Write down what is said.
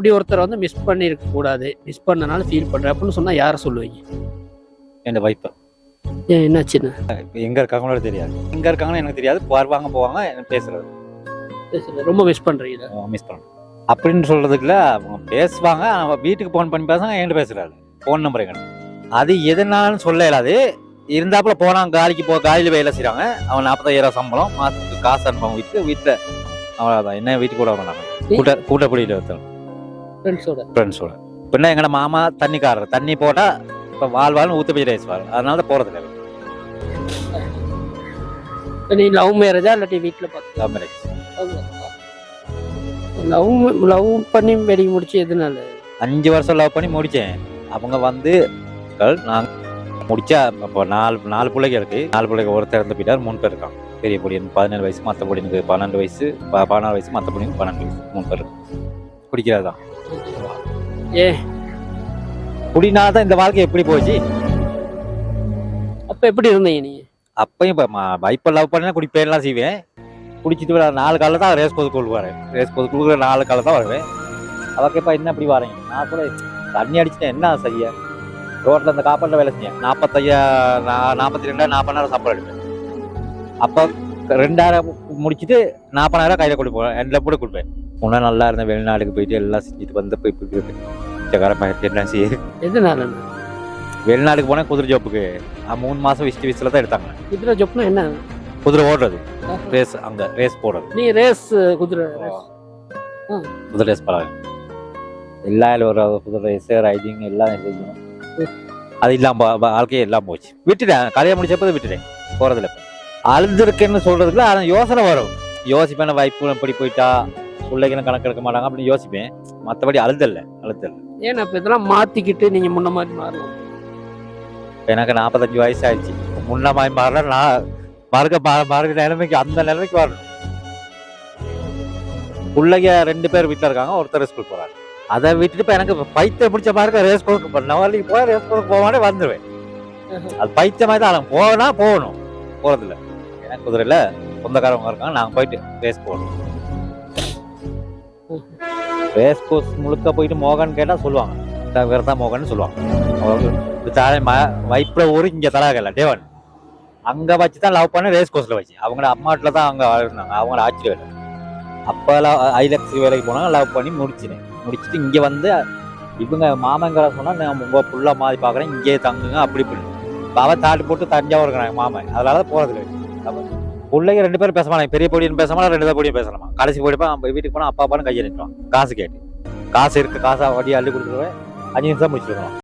இப்படி ஒருத்தரை வந்து மிஸ் பண்ணியிருக்க கூடாது. மிஸ் பண்ணனால ஃபீல் பண்றேன் அப்படின்னு சொன்னா யாரை சொல்லுவீங்க? என் வைப்பை ஏன் என்னாச்சுன்னு எங்க இருக்காங்களோ தெரியாது. எங்க இருக்காங்கன்னு எனக்கு தெரியாது. வருவாங்க போவாங்க எனக்கு பேசுறது. ரொம்ப மிஸ் பண்றீங்க மிஸ் பண்ண அப்படின்னு சொல்றதுக்குள்ள அவங்க பேசுவாங்க. அவங்க வீட்டுக்கு ஃபோன் பண்ணி பேசுவாங்க என்கிட்ட பேசுறாரு. ஃபோன் நம்பர் எங்க அது எதனாலும் சொல்ல இயலாது. இருந்தாப்புல போனா காலிக்கு போ காலியில் வேலை செய்றாங்க. அவன் நாற்பத்தாயிரம் சம்பளம். மாசத்துக்கு காசு அனுப்புவாங்க வீட்டுக்கு வீட்டில் அவ்வளோதான் என்ன வீட்டுக்கு கூட வராங்க கூட்ட கூட்டப்படியில் ஒருத்தர் ஃப்ரெண்ட்ஸோட ஃப்ரெண்ட்ஸோட பின்ன எங்கட மாமா தண்ணிக்காரர். தண்ணி போட்டா இப்போ வாழ் வாழ்னு ஊத்த போய் பேசுவார் அதனால தான் போறது இல்லை. நீ லவ் மேரேஜா இல்லாட்டி வீட்டில் பார்த்து லவ் மேரேஜ் லவ் லவ் பண்ணி வெடிக்க முடிச்சு எதனால? அஞ்சு வருஷம் லவ் பண்ணி முடிச்சேன். அவங்க வந்து நான் முடிச்சா இப்போ நாலு நாலு பிள்ளைங்க இருக்கு. நாலு பிள்ளைங்க ஒருத்தர் இறந்து போயிட்டார் மூணு பேர் இருக்கான் பெரிய பொடியன் பதினேழு வயசு மற்ற பொடியனுக்கு பன்னெண்டு வயசு பதினாறு வயசு மற்ற பொடியனுக்கு பன்னெண்டு வயசு மூணு பேர் இருக்கு. குடிக்கிறது தான். ஏ. குடினா தான் இந்த வாழ்க்கை எப்படி போச்சு? அப்ப எப்படி இருந்தீங்க நீ அப்பயும் இப்போ வைப்பை லவ் பண்ணா குடிப்பேன்லாம் செய்வேன். குடிச்சிட்டு வர நாலு காலில் தான் ரேஸ் போது கொள்வாரு ரேஸ் போது கொடுக்குற நாலு காலில் தான் வருவேன். அவ கேட்பா என்ன இப்படி வரீங்க? நான் கூட தண்ணி அடிச்சிட்டேன். என்ன செய்ய? ரோட்டில் இந்த காப்பாட்டில் வேலை செஞ்சேன். நாற்பத்தையா நாற்பத்தி ரெண்டாயிரம் நாற்பதாயிரம் சம்பளம் எடுப்பேன் அப்போ ரெண்டாயிரம் முடிச்சுட்டு நாற்பதாயிரம் கையில் கொடுப்பேன் எண்டில் கூட கொடுப்பேன். முன்னே நல்லா இருந்தேன். வெளிநாடுக்கு போயிட்டு எல்லாம் செஞ்சுட்டு வந்து போய் பிச்சைக்கார பயிற்சி என்ன செய்ய? எதனால? வெளிநாடுக்கு போனேன் குதிரை ஜோப்புக்கு. மூணு மாதம் விசிட்டு விசில் தான் எடுத்தாங்க. குதிரை ஜொப்னா என்ன? குதிரை ஓடுறது. ரேஸ் அங்கே ரேஸ் போடுறது. நீ ரேஸ் குதிரை. குதிரை ரேஸ் பழகம் எல்லா ஒரு குதிரை ரேஸ் ரைடிங் எல்லாம் செய்யணும் அது இல்லாம வா- வாழ்க்கையே எல்லாம் போச்சு. விட்டுட்டேன். கல்யாணம் முடிச்சப்போ விட்டுட்டேன். போறதுல இப்ப. அழுதுருக்கேன்னு சொல்றதுக்குள்ள ஆனால் யோசனை வரும். யோசிப்பேன் வைப்பு இப்படி போயிட்டா. பிள்ளைகளும் கணக்கு எடுக்க மாட்டாங்க அப்படின்னு யோசிப்பேன். மற்றபடி அழுதல்ல அழுதல் ஏன்னா இப்ப இதெல்லாம் மாத்திக்கிட்டு நீங்க முன்ன மாதிரி மாறலாம் எனக்கு நாற்பத்தஞ்சு வயசு ஆயிடுச்சு முன்ன மாதிரி மாறல நான் மறுக்க மறு- மறுக்க நிலைமைக்கு அந்த நிலைமைக்கு வரணும். பிள்ளைங்க ரெண்டு பேர் வீட்டில் இருக்காங்க ஒருத்தர் ஸ்கூல் போறாங்க அதை விட்டுட்டு இப்போ எனக்கு பைத்தியம் பிடிச்ச மாதிரி ரேஸ் கோர்க்கு போறேன். நவலிக்கு போய் ரேஸ் கோர்க்கு போவானே வந்துடுவேன் அது பைத்தியம் மாதிரி தான் போனா போகணும். போறதில்ல. எனக்கு குதிரையில சொந்தக்காரவங்க இருக்காங்க நாங்கள் போயிட்டு ரேஸ் போகணும். ரேஸ் கோர்ஸ் முழுக்க போயிட்டு மோகன் கேட்டா சொல்லுவாங்க. இந்த தான் மோகன் சொல்லுவாங்க. தலை இந்த ம- வைப்புல ஊர் இங்க தலாகல டேவன் அங்க வச்சு தான் லவ் பண்ண ரேஸ் கோர்ஸ்ல வச்சு. அவங்களோட அம்மாட்டில் தான் அங்கே இருந்தாங்க அவங்களோட ஆட்சி வேலை. அப்போ ஐலக்ஸ் வேலைக்கு போனாங்க லவ் பண்ணி முடிச்சினேன் முடிச்சுட்டு இங்கே வந்து இவங்க மாமங்கிற சொன்னால் நான் உங்கள் புள்ள மாதிரி பார்க்குறேன். இங்கேயே தங்குங்க. அப்படி இப்படி. இப்ப தாட்டி போட்டு தஞ்சாவூர் இருக்கிறாங்க மாமன். அதனால தான் போகிறது இல்லை பிள்ளைங்க ரெண்டு பேரும் பேச மாட்டாங்க பெரிய பொடியும் பேச மாட்டா ரெண்டு தான் பொடியும் பேசலாமா? கடைசி போயிட்டு போய் வீட்டுக்கு போனால் அப்பா அப்பான்னு கையெழுத்துவான் காசு கேட்டு. காசு இருக்கு காசை வட்டி அள்ளி கொடுத்துருவேன். அஞ்சு நிமிஷம் முடிச்சிருக்கோம்